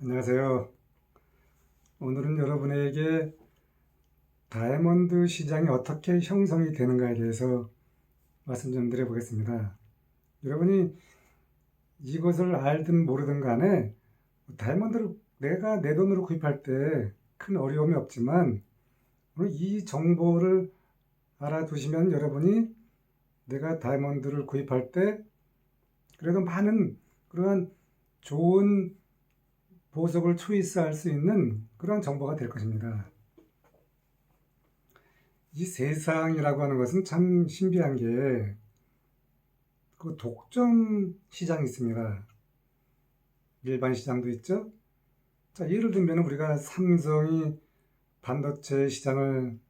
안녕하세요. 오늘은 여러분에게 다이아몬드 시장이 어떻게 형성이 되는가에 대해서 말씀 좀 드려보겠습니다. 여러분이 이것을 알든 모르든 간에 다이아몬드를 내가 내 돈으로 구입할 때 큰 어려움이 없지만 오늘 이 정보를 알아두시면 여러분이 내가 다이아몬드를 구입할 때 그래도 많은 그러한 좋은 보석을 초이스할 수 있는 그런 정보가 될 것입니다. 이 세상이라고 하는 것은 참 신비한 게, 그 독점 시장이 있습니다. 일반 시장도 있죠? 자, 예를 들면 우리가 삼성이 반도체 시장을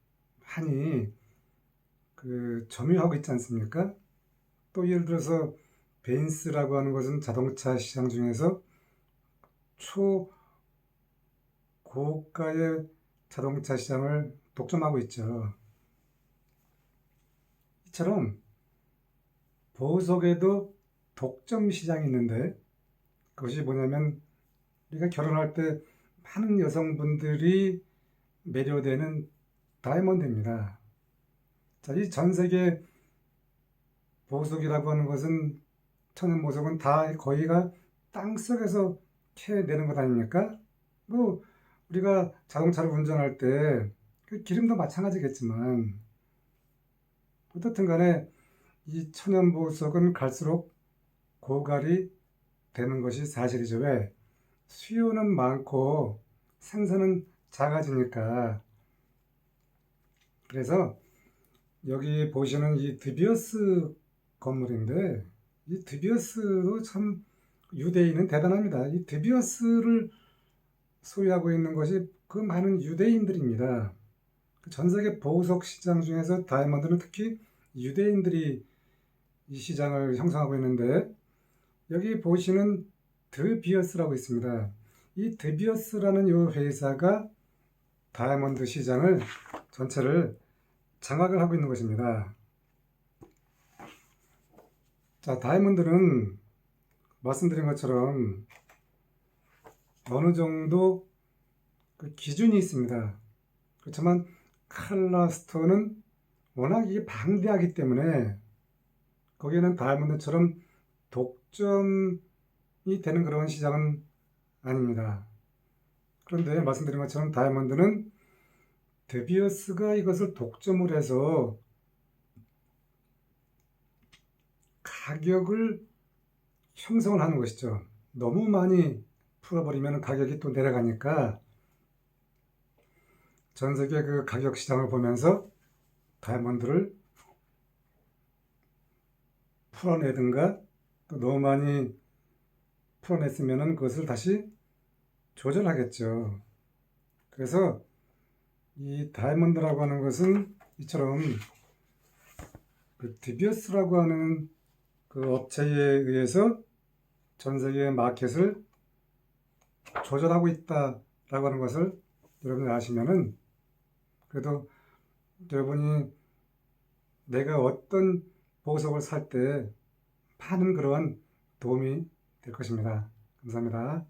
하니, 그, 점유하고 있지 않습니까? 또 예를 들어서 벤츠라고 하는 것은 자동차 시장 중에서 초고가의 자동차 시장을 독점하고 있죠. 이처럼 보석에도 독점 시장이 있는데 그것이 뭐냐면 우리가 결혼할 때 많은 여성분들이 매료되는 다이아몬드입니다. 자, 이 전 세계 보석이라고 하는 것은 천연 보석은 다 거의가 땅 속에서 캐내는 것 아닙니까? 뭐 우리가 자동차를 운전할 때 그 기름도 마찬가지겠지만 어떻든 간에 이 천연 보석은 갈수록 고갈이 되는 것이 사실이죠. 왜? 수요는 많고 생산은 작아지니까. 그래서 여기 보시는 이 드비어스 건물인데 이 드비어스도 참 유대인은 대단합니다. 이 드비어스를 소유하고 있는 것이 그 많은 유대인들입니다. 그전 세계 보석 시장 중에서 다이아몬드는 특히 유대인들이 이 시장을 형성하고 있는데 여기 보시는 드비어스라고 있습니다. 이 드비어스라는 이 회사가 다이아몬드 시장을 전체를 장악을 하고 있는 것입니다. 자, 다이아몬드는 말씀드린 것처럼 어느 정도 그 기준이 있습니다. 그렇지만 칼라스톤은 워낙 이게 방대하기 때문에 거기에는 다이아몬드처럼 독점이 되는 그런 시장은 아닙니다. 그런데 말씀드린 것처럼 다이아몬드는 데비어스가 이것을 독점을 해서 가격을 형성을 하는 것이죠. 너무 많이 풀어버리면 가격이 또 내려가니까 전 세계 그 가격 시장을 보면서 다이아몬드를 풀어내든가 또 너무 많이 풀어냈으면 그것을 다시 조절하겠죠. 그래서 이 다이아몬드라고 하는 것은 이처럼 그 디비어스라고 하는 그 업체에 의해서 전 세계 마켓을 조절하고 있다라고 하는 것을 여러분이 아시면은 그래도 여러분이 내가 어떤 보석을 살때 많은 그러한 도움이 될 것입니다. 감사합니다.